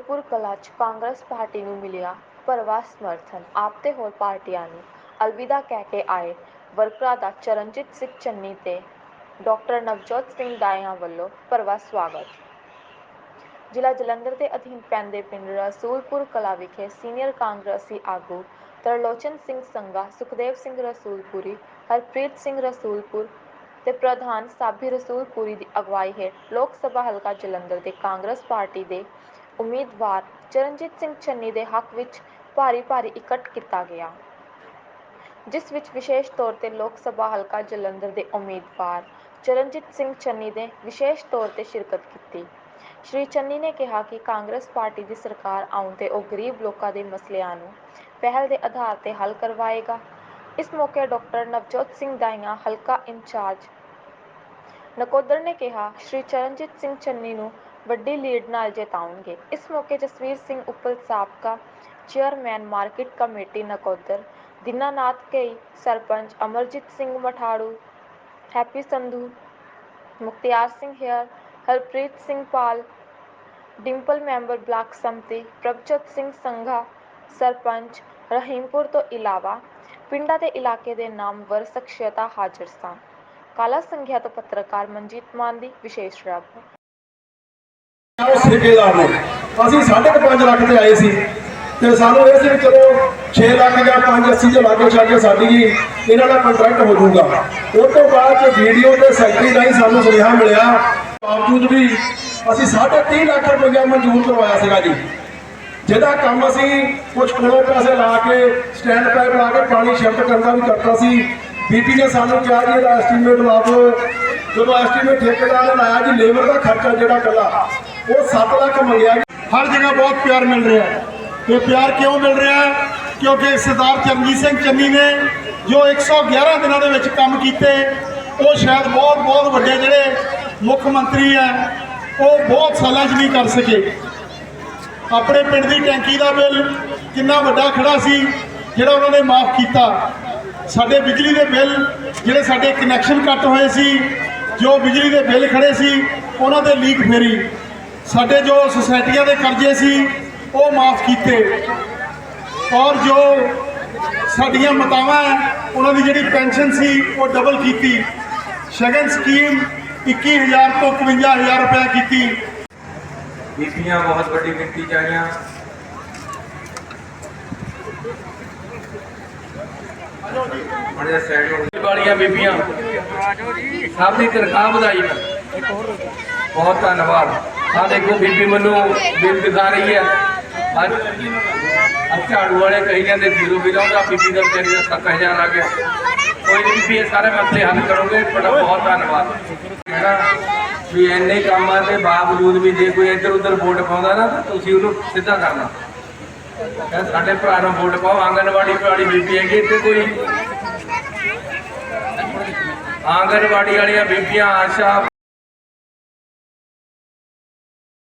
ਕਲਾਂ 'ਚ ਕਾਂਗਰਸ ਪਾਰਟੀ ਨੂੰ ਮਿਲਿਆ ਭਰਵਾਂ ਸਮਰਥਨ। ਆਪ ਤੇ ਹੋਰ ਪਾਰਟੀਆਂ ਨੂੰ ਅਲਵਿਦਾ ਕਹਿ ਕੇ ਆਏ ਵਰਕਰਾਂ ਦਾ ਚਰਨਜੀਤ ਸਿੰਘ ਚੰਨੀ ਤੇ ਡਾਕਟਰ ਨਵਜੋਤ ਸਿੰਘ ਦਾਇਆਂ ਵੱਲੋਂ ਭਰਵਾਂ ਸਵਾਗਤ। ਜ਼ਿਲ੍ਹਾ ਜਲੰਧਰ ਦੇ ਅਧੀਨ ਪੈਂਦੇ ਪਿੰਡ ਰਸੂਲਪੁਰ ਕਲਾਂ ਵਿਖੇ ਸੀਨੀਅਰ ਕਾਂਗਰਸੀ ਆਗੂ ਤਰਲੋਚਨ ਸਿੰਘ ਸੰਘਾ, ਸੁਖਦੇਵ ਸਿੰਘ ਰਸੂਲਪੁਰੀ, ਹਰਪ੍ਰੀਤ ਸਿੰਘ ਰਸੂਲਪੁਰ ਤੇ ਪ੍ਰਧਾਨ ਸਾਬੀ ਰਸੂਲਪੁਰੀ ਦੀ ਅਗਵਾਈ ਹੇਠ ਲੋਕ ਸਭਾ ਹਲਕਾ ਜਲੰਧਰ ਦੇ ਕਾਂਗਰਸ ਪਾਰਟੀ ਦੇ ਉਮੀਦਵਾਰ ਚਰਨਜੀਤ ਸਿੰਘ ਚੰਨੀ ਦੇ ਹੱਕ ਵਿੱਚ ਭਾਰੀ ਭਾਰੀ ਇਕੱਠ ਕੀਤਾ ਗਿਆ, ਜਿਸ ਵਿੱਚ ਵਿਸ਼ੇਸ਼ ਤੌਰ ਤੇ ਲੋਕ ਸਭਾ ਹਲਕਾ ਜਲੰਧਰ ਦੇ ਉਮੀਦਵਾਰ ਚਰਨਜੀਤ ਸਿੰਘ ਚੰਨੀ ਨੇ ਵਿਸ਼ੇਸ਼ ਤੌਰ ਤੇ ਸ਼ਿਰਕਤ ਕੀਤੀ। ਸ਼੍ਰੀ ਚੰਨੀ ਨੇ ਕਿਹਾ ਕਿ ਕਾਂਗਰਸ ਪਾਰਟੀ ਦੀ ਸਰਕਾਰ ਆਉਣ ਤੇ ਉਹ ਗਰੀਬ ਲੋਕਾਂ ਦੇ ਮਸਲਿਆਂ ਨੂੰ ਪਹਿਲ ਦੇ ਆਧਾਰ ਤੇ ਹੱਲ ਕਰਵਾਏਗਾ। ਇਸ ਮੌਕੇ ਡਾਕਟਰ ਨਵਜੋਤ ਸਿੰਘ ਦਾਈਆਂ, ਹਲਕਾ ਇੰਚਾਰਜ ਨਕੋਦਰ ਨੇ ਕਿਹਾ, ਸ਼੍ਰੀ ਚਰਨਜੀਤ ਸਿੰਘ ਚੰਨੀ ਨੂੰ ਵੱਡੀ ਲੀਡ ਨਾਲ ਜਿਤਾਉਣਗੇ। ਇਸ ਮੌਕੇ ਜਸਵੀਰ ਸਿੰਘ ਉੱਪਲ ਸਾਬਕਾ chairman market committee Nakodar, Dinanath ਕਈ, sarpanch Amarjit Singh Matharu, Happy Sandhu, Mukhtiar Singh Hayer, Harpreet Singh Pal, Dimple member block samiti, Prabhjot Singh Sangha, sarpanch Rahimpur ਤੋਂ ਇਲਾਵਾ ਪਿੰਡਾਂ ਦੇ ਇਲਾਕੇ ਦੇ ਨਾਮਵਰ ਸ਼ਖਸੀਅਤਾਂ ਹਾਜ਼ਰ ਸਨ। ਕਾਲਾ ਸੰਘਿਆ ਤੋਂ ਪੱਤਰਕਾਰ ਮਨਜੀਤ ਮਾਨ ਦੀ ਵਿਸ਼ੇਸ਼ ਰਿਪੋਰਟ। ਉਹ ਠੇਕੇਦਾਰ ਨੇ। ਅਸੀਂ 5.5 ਲੱਖ ਤੇ ਆਏ ਸੀ ਤੇ ਸਾਨੂੰ ਇਹ ਸੀ ਵੀ ਚਲੋ 6 ਲੱਖ ਜਾਂ 5 80 ਦੇ ਲਾਗੇ ਛਾਗੇ ਸਾਡੀ ਇਹਨਾਂ ਦਾ ਕੰਟਰੈਕਟ ਹੋ ਜਾਊਗਾ। ਉਸ ਤੋਂ ਬਾਅਦ ਚ ਵੀਡੀਓ ਤੇ ਸੈਕਟਰੀ ਦਾ ਹੀ ਸਾਨੂੰ ਸੁਨੇਹਾ ਮਿਲਿਆ, ਬਾਵਜੂਦ ਵੀ ਅਸੀਂ 3.5 ਲੱਖ ਰੁਪਇਆ ਮਨਜ਼ੂਰ ਕਰਵਾਇਆ ਸੀਗਾ ਜੀ। ਜਿਹਦਾ ਕੰਮ ਅਸੀਂ ਕੁਝ ਕੋਲੋਂ ਪੈਸੇ ਲਾ ਕੇ ਸਟੈਂਡ ਪਾਈਪ ਲਾ ਕੇ ਪਾਣੀ ਸ਼ਿਫਟ ਕਰਨ ਦਾ ਵੀ ਕਰਤਾ ਸੀ। ਬੀਪੀ ਨੇ ਸਾਨੂੰ ਕਿਹਾ ਜੀ, ਇਹਦਾ ਐਸਟੀਮੇਟ ਲਾ ਦਿਓ। ਜਦੋਂ ਐਸਟੀਮੇਟ ਠੇਕੇਦਾਰ ਨੇ ਲਾਇਆ ਜੀ ਲੇਬਰ ਦਾ ਖਰਚਾ ਜਿਹੜਾ ਕੱਲਾ ਉਹ 7 ਲੱਖ ਮੰਗਿਆ ਹਰ ਜਗ੍ਹਾ ਬਹੁਤ ਪਿਆਰ ਮਿਲ ਰਿਹਾ ਹੈ। ਇਹ ਪਿਆਰ ਕਿਉਂ ਮਿਲ ਰਿਹਾ ਹੈ? ਕਿਉਂਕਿ ਸਰਦਾਰ ਚਰਨਜੀਤ ਸਿੰਘ ਚੰਨੀ ਨੇ ਜੋ 111 ਦਿਨਾਂ ਦੇ ਵਿੱਚ ਕੰਮ ਕੀਤੇ, ਉਹ ਸ਼ਾਇਦ ਬਹੁਤ ਬਹੁਤ ਵੱਡੇ ਜਿਹੜੇ ਮੁੱਖ ਮੰਤਰੀ ਹੈ, ਉਹ ਬਹੁਤ ਸਾਲਾਂ 'ਚ ਨਹੀਂ ਕਰ ਸਕੇ। ਆਪਣੇ ਪਿੰਡ ਦੀ ਟੈਂਕੀ ਦਾ ਬਿੱਲ ਕਿੰਨਾ ਵੱਡਾ ਖੜਾ ਸੀ, ਜਿਹੜਾ ਉਹਨਾਂ ਨੇ ਮਾਫ ਕੀਤਾ। ਸਾਡੇ ਬਿਜਲੀ ਦੇ ਬਿੱਲ ਜਿਹੜੇ ਸਾਡੇ ਕਨੈਕਸ਼ਨ ਕੱਟ ਹੋਏ ਸੀ, ਜੋ ਬਿਜਲੀ ਦੇ ਬਿੱਲ ਖੜੇ ਸੀ, ਉਹਨਾਂ ਦੇ ਲੀਕ ਫੇਰੀ। ਸਾਡੇ ਜੋ ਸੁਸਾਇਟੀਆਂ ਦੇ ਕਰਜ਼ੇ ਸੀ ਉਹ ਮਾਫ ਕੀਤੇ। ਔਰ ਜੋ ਸਾਡੀਆਂ ਮਤਾਵਾਂ ਉਹਨਾਂ ਦੀ ਜਿਹੜੀ ਪੈਨਸ਼ਨ ਸੀ ਉਹ ਡਬਲ ਕੀਤੀ। ਸ਼ਗਨ ਸਕੀਮ 21000 ਤੋਂ 51000 ਰੁਪਏ ਕੀਤੀ। ਬੀਬੀਆਂ ਬਹੁਤ ਵੱਡੀ ਗਿਣਤੀ ਚ ਆਈਆਂ। ਬੜੇ ਸਾਈਡ ਹੋ ਵਾਲੀਆਂ ਬੀਬੀਆਂ ਸਭ ਦੀ ਤਨਖਾਹ ਵਧਾਈ ਮੈਂ। ਬਹੁਤ ਧੰਨਵਾਦ। ਆ ਦੇਖੋ ਬੀਬੀ ਮੈਨੂੰ ਬਿੱਲ ਦਿਖਾ ਰਹੀ ਹੈ। ਅੱਜ ਅੱਜ ਝਾੜੂ ਵਾਲੇ ਕਹੀ ਜਾਂਦੇ ਜ਼ੀਰੋ ਬਿੱਲ ਆਉਂਦਾ ਬੀਬੀ ਦਾ ਵਿਚਾਰੀ ਦਾ 7000 ਆ ਗਿਆ। ਕੋਈ ਨਹੀਂ ਬੀਬੀ ਇਹ ਸਾਰੇ ਮਸਲੇ ਹੱਲ ਕਰੋਗੇ। ਤੁਹਾਡਾ ਬਹੁਤ ਧੰਨਵਾਦ। ਹੈਨਾ ਵੀ ਇੰਨੇ ਕੰਮਾਂ ਦੇ ਬਾਵਜੂਦ ਵੀ ਜੇ ਕੋਈ ਇੱਧਰ ਉੱਧਰ ਵੋਟ ਪਾਉਂਦਾ ਨਾ, ਤਾਂ ਤੁਸੀਂ ਉਹਨੂੰ ਸਿੱਧਾ ਕਰਨਾ। ਕਹਿੰਦਾ ਸਾਡੇ ਭਰਾ ਨੂੰ ਵੋਟ ਪਾਓ। ਆਂਗਨਵਾੜੀ ਵਾਲੀ ਬੀਬੀ ਹੈਗੀ ਇੱਥੇ ਕੋਈ। ਆਂਗਨਵਾੜੀ ਵਾਲੀਆਂ ਬੀਬੀਆਂ, ਆਸ਼ਾ